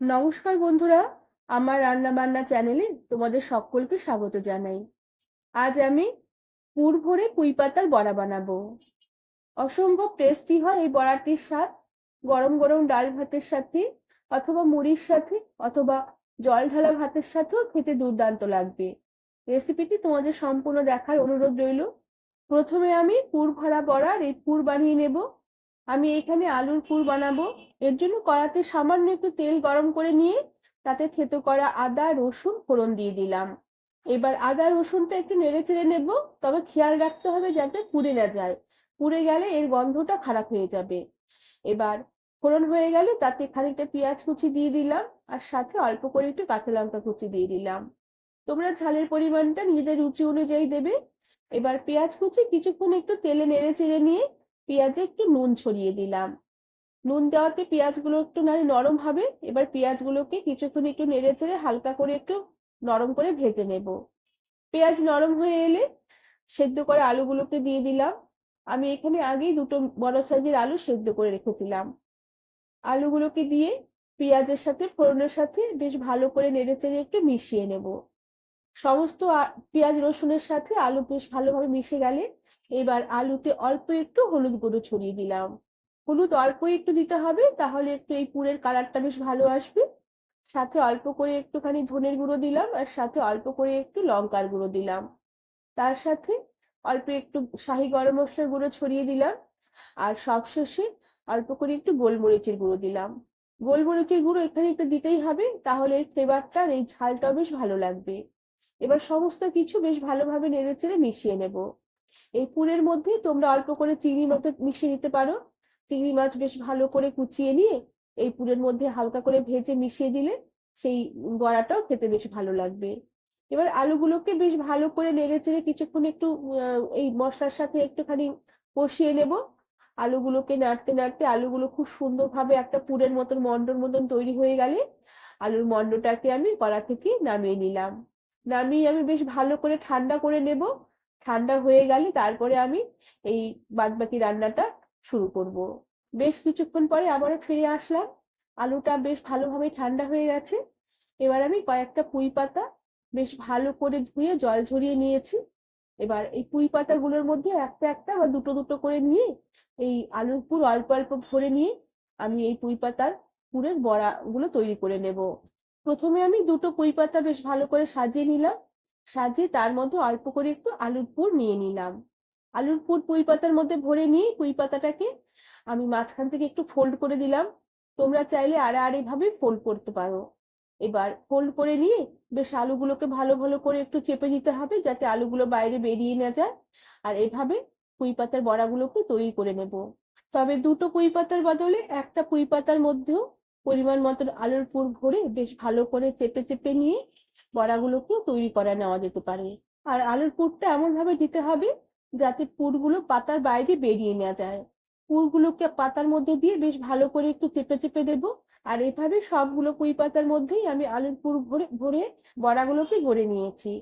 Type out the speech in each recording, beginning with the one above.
নমস্কার বন্ধুরা, আমার রান্না বান্না চ্যানেলে তোমাদের সকলকে স্বাগত জানাই। আজ আমি পুর ভরে পুঁই পাতার বড়া বানাবো। অসম্ভব টেস্টি হয় এই বড়াটির স্বাদ। গরম গরম ডাল ভাতের সাথে অথবা মুড়ির সাথে অথবা জল ঢালা ভাতের সাথেও খেতে দুর্দান্ত লাগবে। রেসিপিটি তোমাদের সম্পূর্ণ দেখার অনুরোধ রইল। প্রথমে আমি পুর ভরা বড়ার এই পুর বানিয়ে নেব। আমি এখানে আলুর পুর বানাবো। এর জন্য কড়াতে সামান্য একটু তেল গরম করে নিয়ে তাতে থেতো করা আদা, রসুন, ফোড়ন দিয়ে দিলাম। এবার আদা, রসুনটা একটু নেড়ে চেড়ে নেব, তবে খেয়াল রাখতে হবে যাতে পুড়ে না যায়। পুড়ে গেলে এর গন্ধটা খারাপ হয়ে যাবে। এবার ফোড়ন হয়ে গেলে তাতে খানিকটা পেঁয়াজ কুচি দিয়ে দিলাম, আর সাথে অল্প করে একটু কাঁচা লঙ্কা কুচি দিয়ে দিলাম। তোমরা ঝালের পরিমাণটা নিজেদের রুচি অনুযায়ী দেবে। এবার পেঁয়াজ কুচি কিছুক্ষণ একটু তেলে নেড়ে চেড়ে নিয়ে পেঁয়াজে একটু নুন ছড়িয়ে দিলাম। নুন দেওয়াতে পেঁয়াজগুলো একটু নাড়ি নরম হবে। এবার পেঁয়াজগুলোকে কিছুক্ষণ একটু নেড়ে চেড়ে হালকা করে একটু নরম করে ভেজে নেব। পেঁয়াজ নরম হয়ে এলে সেদ্ধ করে আলুগুলোকে দিয়ে দিলাম। আমি এখানে আগেই দুটো বড় সাইজের আলু সেদ্ধ করে রেখেছিলাম। আলুগুলোকে দিয়ে পেঁয়াজের সাথে, ফোড়নের সাথে বেশ ভালো করে নেড়ে চেড়ে একটু মিশিয়ে নেব। সমস্ত পেঁয়াজ রসুনের সাথে আলু বেশ ভালোভাবে মিশে গেলে এবার আলুতে অল্প একটু হলুদ গুঁড়ো ছড়িয়ে দিলাম। হলুদ অল্প একটু দিতে হবে, তাহলে একটু এই পুরের কালারটা বেশ ভালো আসবে। সাথে অল্প করে একটুখানি ধনের গুঁড়ো দিলাম, আর সাথে অল্প করে একটু লঙ্কার গুঁড়ো দিলাম। তার সাথে অল্প একটু শাহি গরম মশলার গুঁড়ো ছড়িয়ে দিলাম, আর সবশেষে অল্প করে একটু গোলমরিচের গুঁড়ো দিলাম। গোলমরিচের গুঁড়ো এখানে একটু দিতেই হবে, তাহলে ফ্লেভারটা এই ঝালটাও বেশ ভালো লাগবে। এবার সমস্ত কিছু বেশ ভালোভাবে নেড়ে চেড়ে মিশিয়ে নেব। এই পুরের মধ্যে তোমরা অল্প করে চিংড়ি মাছ মিশিয়ে নিতে পারো। চিংড়ি মাছ বেশ ভালো করে কুচিয়ে নিয়ে এই পুরের মধ্যে হালকা করে ভেজে মিশিয়ে দিলে সেই বড়াটাও খেতে বেশ ভালো লাগবে। এবার আলুগুলোকে বেশ ভালো করে নেড়ে চেড়ে কিছুক্ষণ একটু এই মশলার সাথে একটুখানি কষিয়ে নেব। আলুগুলোকে নাড়তে নাড়তে আলুগুলো খুব সুন্দরভাবে একটা পুরের মতন মন্ডর মতন তৈরি হয়ে গেলে আলুর মন্ডটাকে আমি কড়া থেকে নামিয়ে নিলাম। নামিয়ে আমি বেশ ভালো করে ঠান্ডা করে নেব। ঠান্ডা হয়ে গেলে তারপরে আমি এই বাদবাকি রান্নাটা শুরু করব। বেশ কিছুক্ষণ পরে আবারও ফিরে আসলাম। আলুটা বেশ ভালোভাবে ঠান্ডা হয়ে গেছে। এবার আমি কয়েকটা পুঁই পাতা বেশ ভালো করে ধুয়ে জল ঝরিয়ে নিয়েছি। এবার এই পুঁই পাতাগুলোর মধ্যে একটা একটা বা দুটো দুটো করে নিয়ে এই আলুর পুর অল্প অল্প ভরে নিয়ে আমি এই পুঁই পাতার পুরের বড়া গুলো তৈরি করে নেব। প্রথমে আমি দুটো পুঁই পাতা বেশ ভালো করে সাজিয়ে নিলাম। সাজিয়ে তার মধ্যে অল্প করে একটু আলুর পুর নিয়ে নিলাম। আলুর পুর পুঁই পাতার মধ্যে ভরে নিয়ে পুঁই পাতাটাকে আমি মাঝখান থেকে একটু ফোল্ড করে দিলাম। তোমরা চাইলে আড়ে ভাবে ফোল্ড করতে পারো। এবার ফোল্ড করে নিয়ে বেশ আলুগুলোকে ভালো ভালো করে একটু চেপে দিতে হবে যাতে আলুগুলো বাইরে বেরিয়ে না যায়। আর এভাবে পুঁই পাতার বড়াগুলোকে তৈরি করে নেব। তবে দুটো পুঁই পাতার বদলে একটা পুঁই পাতার মধ্যেও পরিমাণ মতন আলুর পুর ভরে বেশ ভালো করে চেপে চেপে নিয়ে বড়াগুলোকেও তৈরি করা নেওয়া যেতে পারে। আর আলুর পুরটা এমন ভাবে দিতে হবে যাতে পুরগুলো পাতার বাইরে বেরিয়ে নেওয়া যায়। পুরগুলোকে পাতার মধ্যে দিয়ে বেশ ভালো করে একটু চেপে চেপে দেব। আর এভাবে সবগুলো কুই পাতার মধ্যেই আমি আলুর পুর ভরে ভরে বড়াগুলোকে গড়ে নিয়েছি।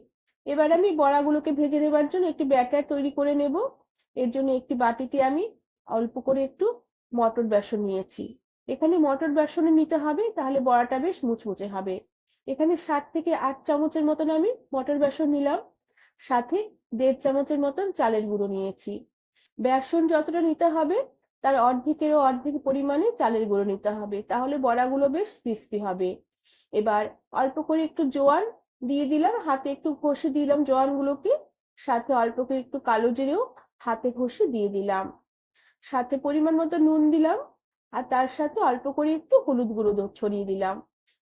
এবার আমি বড়াগুলোকে ভেজে নেবার জন্য একটি ব্যাটার তৈরি করে নেব। এর জন্য একটি বাটিতে আমি অল্প করে একটু মটর বেসন নিয়েছি। এখানে মটর বেসনে নিতে হবে, তাহলে বড়াটা বেশ মুচমুচে হবে। এখানে সাত থেকে আট চামচের মতন আমি মটর বেসন নিলাম। সাথে দেড় চামচের মতন চালের গুঁড়ো নিয়েছি। বেসন যতটা নিতে হবে, তার অর্ধেকেরও অর্ধেক পরিমাণে চালের গুঁড়ো নিতে হবে। তাহলে বড়াগুলো বেশ ক্রিস্পি হবে। এবার অল্প করে একটু জোয়ান দিয়ে দিলাম, হাতে একটু ঘষে দিলাম জোয়ানগুলোকে। সাথে অল্প করে একটু কালো জিরেও হাতে ঘষে দিয়ে দিলাম। সাথে পরিমাণ মতো নুন দিলাম। আর তার সাথে অল্প করে একটু হলুদ গুঁড়ো ছড়িয়ে দিলাম।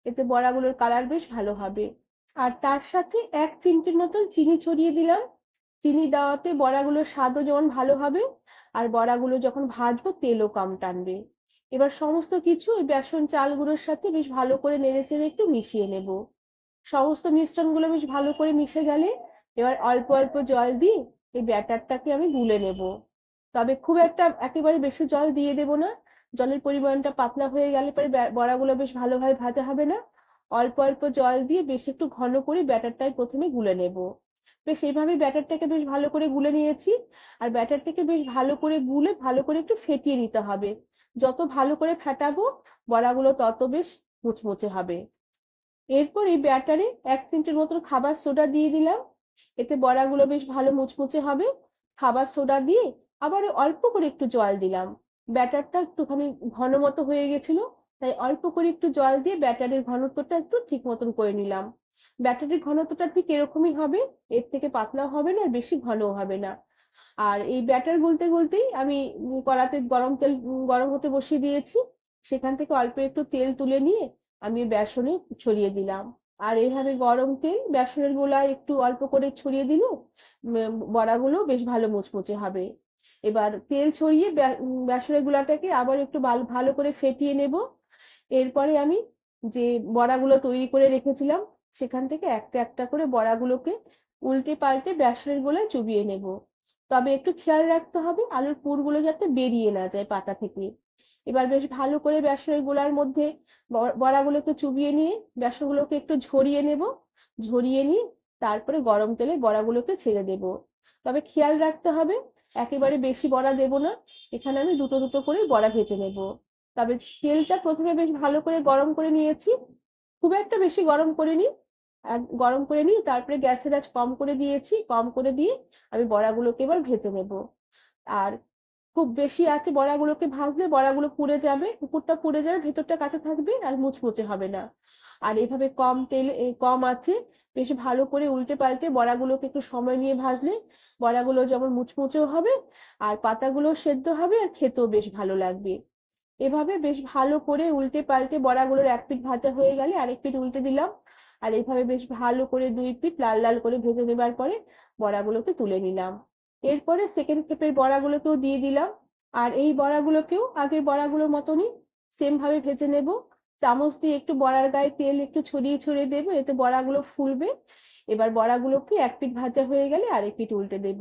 এতে বড়াগুলোর কালার বেশ ভালো হবে। আর তার সাথে এক চিমটির মতন চিনি ছড়িয়ে দিলাম। চিনি দেওয়াতে বড়াগুলোর স্বাদও যেমন ভালো হবে, আর বড়াগুলো যখন ভাজবো তেলও কম টানবে। এবার সমস্ত কিছু ওই বেসন চালগুলোর সাথে বেশ ভালো করে নেড়ে চেড়ে একটু মিশিয়ে নেব। সমস্ত মিশ্রণগুলো বেশ ভালো করে মিশে গেলে এবার অল্প অল্প জল দিয়ে এই ব্যাটারটাকে আমি গুলে নেব। তবে খুব একটা একেবারে বেশি জল দিয়ে দেব না। জলের পরিমাণটা পাতলা হয়ে গেলে পরে বড়াগুলো বেশ ভালোভাবে ভাজা হবে না। অল্প অল্প জল দিয়ে বেশ একটু ঘন করে ব্যাটারটাই প্রথমে গুলে নেব। বেশ এইভাবে ব্যাটারটাকে বেশ ভালো করে গুলে নিয়েছি। আর ব্যাটারটাকে বেশ ভালো করে গুলে ভালো করে একটু ফেটিয়ে নিতে হবে। যত ভালো করে ফেটাবো, বড়াগুলো তত বেশ মুচমুচে হবে। এরপর এই ব্যাটারে এক চিমটির মতন খাবার সোডা দিয়ে দিলাম। এতে বড়াগুলো বেশ ভালো মুচমুচে হবে। খাবার সোডা দিয়ে আবার অল্প করে একটু জল দিলাম। ব্যাটারটা একটুখানি ঘন মতো হয়ে গেছিল, তাই অল্প করে একটু জল দিয়ে ব্যাটারের ঘনত্বটা একটু ঠিক মতন করে নিলাম। ব্যাটারের ঘনত্বটা ঠিক এরকমই হবে, এর থেকে পাতলাও হবে না, আর বেশি ঘনও হবে না। আর এই ব্যাটার গুলতে গুলতেই আমি কড়াতে গরম তেল, গরম হতে বসিয়ে দিয়েছি, সেখান থেকে অল্প একটু তেল তুলে নিয়ে আমি বেসনে ছড়িয়ে দিলাম। আর এইভাবে গরম তেল বেসনের গোলায় একটু অল্প করে ছড়িয়ে দিলে বড়াগুলো বেশ ভালো মুচমুচে হবে। এবার তেল ছড়িয়ে বেসনের গুলাটাকে আবার একটু ভালো করে ফেটিয়ে নেব। এরপরে আমি যে বড়াগুলো তৈরি করে রেখেছিলাম, সেখান থেকে একটা একটা করে বড়াগুলোকে উল্টে পাল্টে বেসনের গোলায় চুবিয়ে নেব। তবে একটু খেয়াল রাখতে হবে, আলুর পুরগুলো যাতে বেরিয়ে না যায় পাতা থেকে। এবার বেশ ভালো করে বেসনের গোলার মধ্যে বড়াগুলোকে চুবিয়ে নিয়ে বেসনগুলোকে একটু ঝরিয়ে নেব। ঝরিয়ে নিয়ে তারপরে গরম তেলে বড়াগুলোকে ছেড়ে দেব। তবে খেয়াল রাখতে হবে একেবারে বেশি বড়া দেব না। এখানে আমি দুটো দুটো করে বড়া ভেজে নেব। তবে তেলটা প্রথমে বেশ ভালো করে গরম করে নিয়েছি। খুব একটা বেশি গরম করিনি। গরম করে নিয়ে তারপরে গ্যাসের আঁচ কম করে দিয়েছি। কম করে দিয়ে আমি বড়াগুলোকে এবার ভেজে নেব। আর খুব বেশি আছে বড়াগুলোকে ভাজলে বড়াগুলো পুড়ে যাবে। কুকুরটা পুড়ে যাবে, ভেতরটা কাঁচা থাকবে আর মুচমুচে হবে না। আর এইভাবে কম তেল কম আছে। বেশ ভালো করে উল্টে পাল্টে বড়াগুলোকে একটু সময় নিয়ে ভাজলে বড়াগুলো যেমন মুচমুচেও হবে, আর পাতাগুলো সেদ্ধ হবে আর খেতেও বেশ ভালো লাগবে। এভাবে বেশ ভালো করে উল্টে পাল্টে বড়াগুলোর এক পিঠ ভাজা হয়ে গেলে আরেক পিঠ উল্টে দিলাম। আর এইভাবে বেশ ভালো করে দুই পিঠ লাল লাল করে ভেজে নেবার পরে বড়াগুলোকে তুলে নিলাম। এরপরে সেকেন্ড স্টেপের বড়াগুলোকেও দিয়ে দিলাম। আর এই বড়াগুলোকেও আগের বড়াগুলোর মতনই সেম ভাবে ভেজে নেব। চামচ দিয়ে একটু বড়ার গায়ে তেল একটু ছড়িয়ে ছড়িয়ে দেবো, এতে বড়াগুলো ফুলবে। এবার বড়াগুলোকে এক পিঠ ভাজা হয়ে গেলে আরেক পিঠ উল্টে দেব।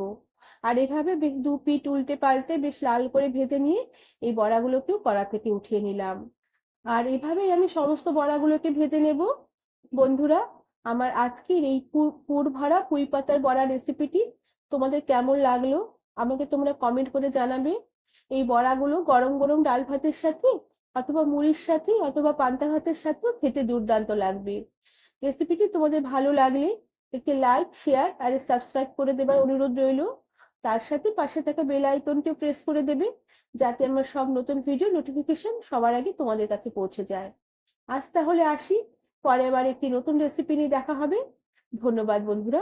আর এভাবে বেশ দু পিঠ উল্টে পাল্টে বেশ লাল করে ভেজে নিয়ে এই বড়াগুলোকেও কড়া থেকে উঠিয়ে নিলাম। আর এভাবেই আমি সমস্ত বড়াগুলোকে ভেজে নেব। বন্ধুরা, আমার আজকের এই পুর ভরা পুঁই পাতার বড়া রেসিপিটি তোমাদের কেমন লাগল? আমাকে তোমরা কমেন্ট করে জানাবে। এই বড়াগুলো গরম গরম ডাল ভাতের সাথে অথবা মুড়ির সাথে অথবা পান্তা ভাতের সাথেও খেতে দুর্দান্ত লাগবে। রেসিপিটি তোমাদের ভালো লাগলে একটি লাইক শেয়ার আর সাবস্ক্রাইব করে দেবার অনুরোধ রইল। তার সাথে পাশে থাকা বেল আইকনটি প্রেস করে দেবে, যাতে আমার সব নতুন ভিডিও নোটিফিকেশন সবার আগে তোমাদের কাছে পৌঁছে যায়। আজ তাহলে আসি পরে আবার একটি নতুন রেসিপি নিয়ে দেখা হবে। ধন্যবাদ বন্ধুরা।